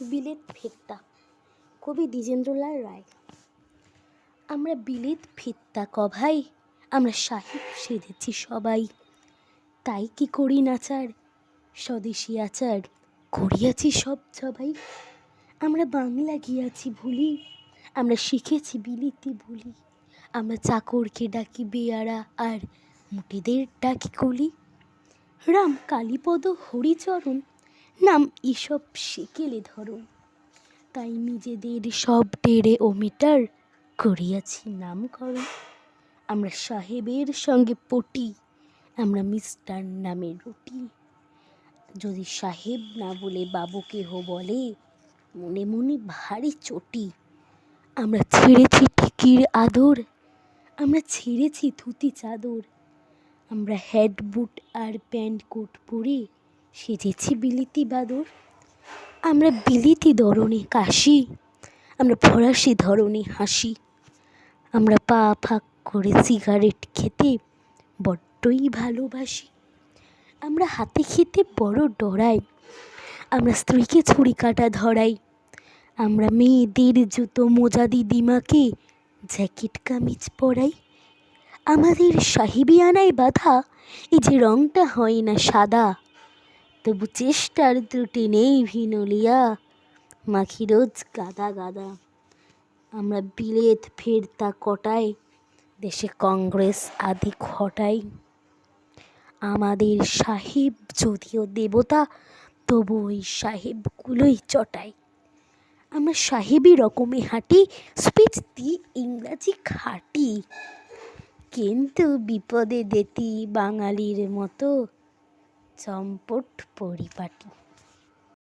বিলেত ফেরতা কবি দ্বিজেন্দ্রলাল রায়। আমরা বিলেত ফেরতা কভাই আমরা সাহেব সেজেছি সবাই। তাই কি করি নাচার স্বদেশি আচার করিয়াছি সব সবাই। আমরা বাংলা গিয়াছি ভুলি। আমরা শিখেছি বিলিতি ভুলি। আমরা চাকরকে ডাকি বেয়ারা আর মুটিদের ডাকি কলি। রাম কালীপদ হরিচরণ নাম এসব সেকেলে ধরুন তাই নিজেদের সব টেরে ও মিটার করিয়াছি নামকরণ। আমরা সাহেবের সঙ্গে পটি, আমরা মিস্টার নামে রুটি। যদি সাহেব না বলে বাবু কেহ বলে, মনে মনে ভারী চটি। আমরা ছেড়েছি টিকির আদর, আমরা ছেড়েছি ধুতি চাদর। আমরা হ্যাড বুট আর প্যান্ট কোট পরে সেজেছি বিলিতি বাদর। আমরা বিলিতি ধরনে কাশি, আমরা ফরাসি ধরনে হাসি। আমরা পা ফাঁক করে সিগারেট খেতে বড্ডই ভালোবাসি। আমরা হাতে খেতে বড় ডরাই। আমরা স্ত্রীকে ছুরি কাটা ধরাই। আমরা মেয়েদের জুতো মোজা দিদিমাকে জ্যাকেট কামিজ পরাই। আমাদের সাহেবিয়ানায় বাধা, এই যে রংটা হয় না সাদা তবু চেষ্টার ত্রুটি নেই ভিনলিয়া। মাখি রোজ গাদা গাদা। আমরা বিলেত ফেরতা কটাই, দেশে কংগ্রেস আদি ঘটাই। আমাদের সাহেব যদিও দেবতা, তবু ওই সাহেবগুলোই চটাই। আমরা সাহেবই রকমে হাঁটি, স্পিচ দিই, ইংরাজি খাটি। কিন্তু বিপদে দেতি বাঙালির মতো। চম্পট পরিপাটি।